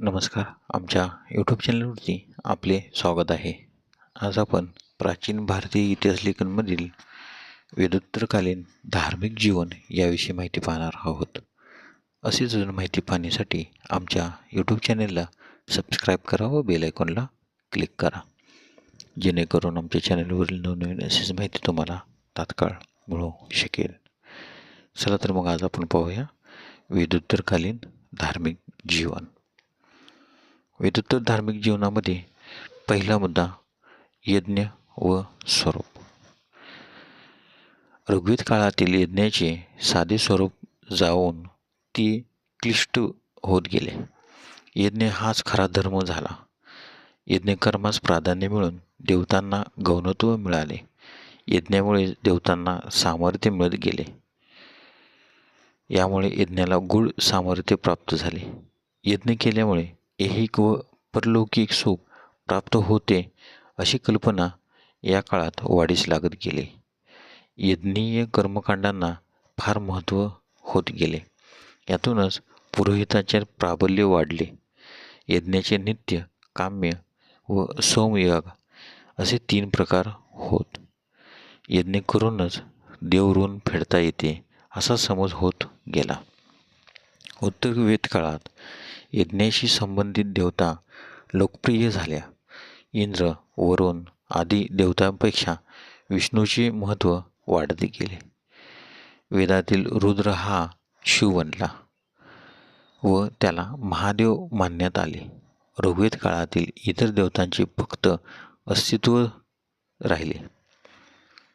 नमस्कार. आमच्या यूट्यूब चॅनलवरती आपले स्वागत आहे. आज आपण प्राचीन भारतीय इतिहास लेखनमधील वेदोत्तरकालीन धार्मिक जीवन याविषयी माहिती पाहणार आहोत. अशीच अजून माहिती पाहण्यासाठी आमच्या यूट्यूब चॅनलला सबस्क्राईब करा व बेल आयकॉनला क्लिक करा. जेणेकरून आमच्या चॅनलवरील नवनवीन अशीच माहिती तुम्हाला तात्काळ मिळू शकेल. चला तर मग आज आपण पाहूया वेदोत्तरकालीन धार्मिक जीवन. वेदोत्तर धार्मिक जीवनामध्ये पहिला मुद्दा यज्ञ व स्वरूप. ऋग्वेद काळातील यज्ञाचे साधे स्वरूप जाऊन ती क्लिष्ट होत गेले. यज्ञ हाच खरा धर्म झाला. यज्ञकर्मास प्राधान्य मिळून देवतांना गौणत्व मिळाले. यज्ञामुळे देवतांना सामर्थ्य मिळत गेले. यामुळे यज्ञाला गुढ सामर्थ्य प्राप्त झाले. यज्ञ केल्यामुळे ऐहिक व परलौकिक सुख प्राप्त होते अशी कल्पना या काळात वाढीस लागत गेली. यज्ञीय कर्मकांडांना फार महत्त्व होत गेले. यातूनच पुरोहिताचे प्राबल्य वाढले. यज्ञाचे नित्य काम्य व सोमयाग असे तीन प्रकार होत. यज्ञ करूनच देवरून फेडता येते असा समज होत गेला. उत्तर वेद काळात यज्ञाशी संबंधित देवता लोकप्रिय झाल्या. इंद्र वरुण आदी देवतांपेक्षा विष्णूचे महत्त्व वाढते गेले. वेदातील रुद्र हा शिव बनला व त्याला महादेव मानण्यात आले. ऋग्वेद काळातील इतर देवतांचे फक्त अस्तित्व राहिले.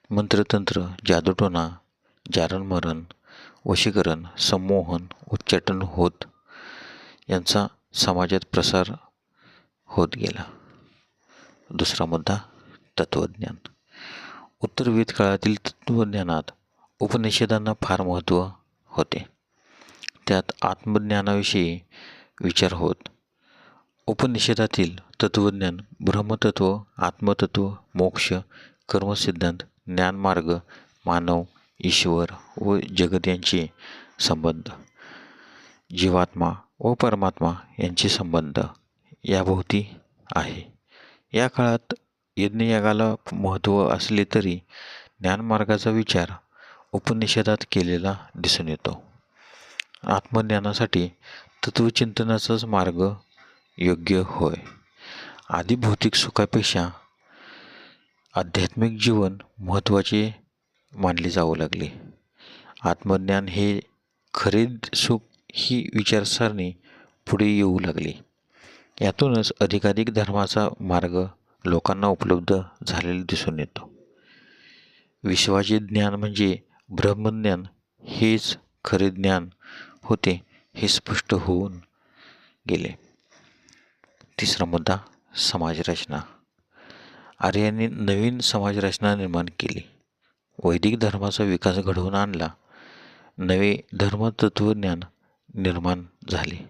मंत्रतंत्र जादूटोना जारणमरण वशीकरण संमोहन उच्चाटन होत यांचा समाजात प्रसार होत गेला. दुसरा मुद्दा तत्त्वज्ञान. उत्तर वेद काळातील तत्त्वज्ञानात उपनिषदांना फार महत्त्व होते. त्यात आत्मज्ञानाविषयी विचार होत. उपनिषदातील तत्त्वज्ञान ब्रह्मतत्व आत्मतत्व मोक्ष कर्मसिद्धांत ज्ञानमार्ग मानव ईश्वर व जगत यांचे संबंध. जीवात्मा व परमात्मा यांचे संबंध याभोवती आहे. या काळात यज्ञयागाला महत्त्व असले तरी ज्ञानमार्गाचा विचार उपनिषदात केलेला दिसून येतो. आत्मज्ञानासाठी तत्त्वचिंतनाचाच मार्ग योग्य होय. आधी भौतिक सुखापेक्षा आध्यात्मिक जीवन महत्त्वाचे मानले जाऊ लागले. आत्मज्ञान हे खरे सुख ही विचारसरणी पुढे येऊ लागली. यातूनच अधिकाधिक धर्माचा मार्ग लोकांना उपलब्ध झालेला दिसून येतो. विश्वाचे ज्ञान म्हणजे ब्रह्मज्ञान हेच खरे ज्ञान होते हे स्पष्ट होऊन गेले. तिसरा मुद्दा समाजरचना. आर्यांनी नवीन समाजरचना निर्माण केली. वैदिक धर्माचा विकास घडवून आणला. नवे धर्मतत्वज्ञान निर्माण झाले.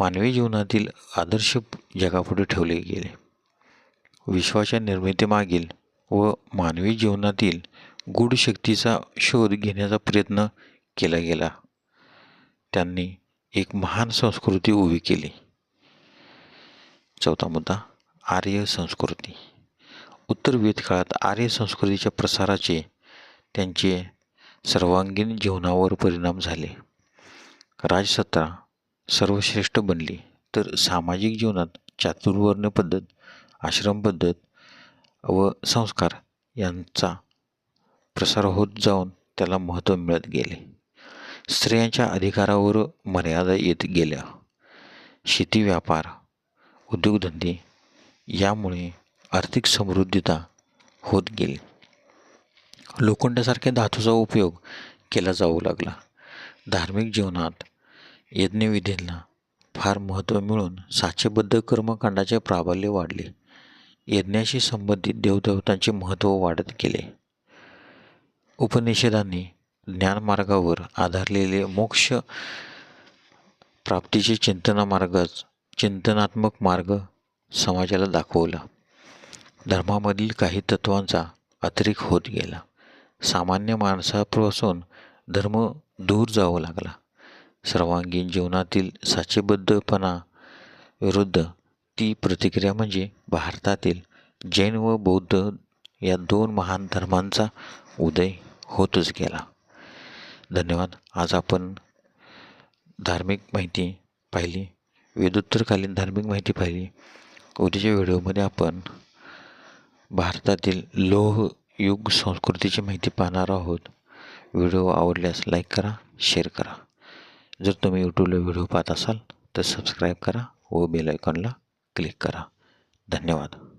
मानवी जीवनातील आदर्श जगापुढे ठेवले गेले. विश्वाच्या निर्मितीमागील व मानवी जीवनातील गूढ शक्तीचा शोध घेण्याचा प्रयत्न केला गेला. त्यांनी एक महान संस्कृती उभी केली. चौथा मुद्दा आर्य संस्कृती. उत्तर वेद काळात आर्य संस्कृतीच्या प्रसाराचे त्यांचे सर्वांगीण जीवनावर परिणाम झाले. राजसत्ता सर्वश्रेष्ठ बनली. तर सामाजिक जीवनात चातुर्वर्ण पद्धत आश्रम पद्धत व संस्कार यांचा प्रसार होत जाऊन त्याला महत्त्व मिळत गेले. स्त्रियांच्या अधिकारावर मर्यादा येत गेल्या. शेती व्यापार उद्योगधंदे यामुळे आर्थिक समृद्धता होत गेली. लोखंडासारख्या धातूचा उपयोग केला जाऊ लागला. धार्मिक जीवनात यज्ञविधींना फार महत्त्व मिळून साचेबद्ध कर्मकांडाचे प्राबल्य वाढले. यज्ञाशी संबंधित देवदेवतांचे महत्त्व वाढत गेले. उपनिषदांनी ज्ञानमार्गावर आधारलेले मोक्ष प्राप्तीचे चिंतनामार्गच चिंतनात्मक मार्ग समाजाला दाखवला. धर्मामधील काही तत्वांचा अतिरेक होत गेला. सामान्य माणसापासून धर्म दूर जावं लागला. सर्वांगीण जीवनातील साचेबद्धपणा विरुद्ध ती प्रतिक्रिया म्हणजे भारतातील जैन व बौद्ध या दोन महान धर्मांचा उदय होतच गेला. धन्यवाद. आज आपण धार्मिक माहिती पाहिली. विदुत्तरकालीन धार्मिक माहिती पाहिली. उद्याच्या व्हिडिओमध्ये आपण भारतातील लोह युग संस्कृतीची माहिती पाहणार आहोत. व्हिडिओ आवडल्यास लाईक करा शेअर करा. जर तुम्ही यूट्यूबला व्हिडिओ पाहत असाल तर सबस्क्राईब करा व बेल आयकॉनला क्लिक करा. धन्यवाद.